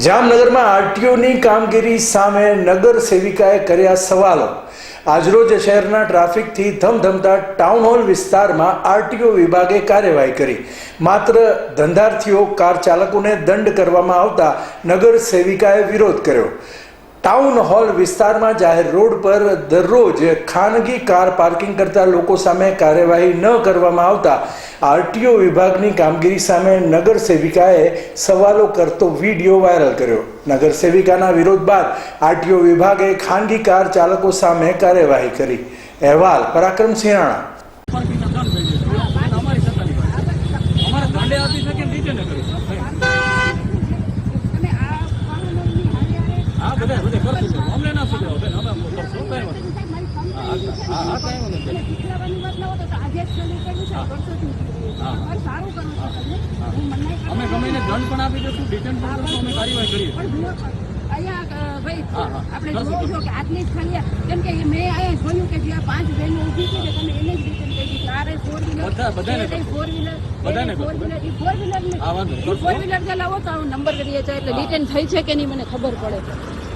જામનગરમાં આરટીઓની કામગીરી સામે નગર સેવિકાએ કર્યા સવાલો. આજરોજ શહેરના ટ્રાફિકથી ધમધમતા ટાઉન હોલ વિસ્તારમાં આરટીઓ વિભાગે કાર્યવાહી કરી. માત્ર ધંધાર્થીઓ, કાર ચાલકોને દંડ કરવામાં આવતા નગર સેવિકાએ વિરોધ કર્યો. ટાઉન હોલ વિસ્તારમાં જાહેર રોડ પર દરરોજ ખાનગી કાર પાર્કિંગ કરતા લોકો સામે કાર્યવાહી ન કરવામાં આવતા આરટીઓ વિભાગની કામગીરી સામે નગર સેવિકાએ સવાલો કરતો વીડિયો વાયરલ કર્યો. નગર સેવિકાના વિરોધ બાદ આરટીઓ વિભાગે ખાનગી કાર ચાલકો સામે કાર્યવાહી કરી. અહેવાલ, પરાક્રમ રાણા અમે ગમે એને દંડ પણ આપી દઈશું ડિટેન પણ કરશું અમે કાર્યવાહી કરીએ અહીંયા ભાઈ હા, હા. આપણે કરશું, છો કે આટલી જ ખાલી આ- કેમ કે મેં અહીંયા જોયું કે જ્યાં પાંચ બહેનો ઊભી છે તમે એને જ રિટર્ન કરી આ four wheeler. Four wheeler four wheeler four wheeler. Four wheeler ચલાવો લાવો તો નંબર કરીએ છે એટલે રિટર્ન થઈ છે કે નહીં મને ખબર પડે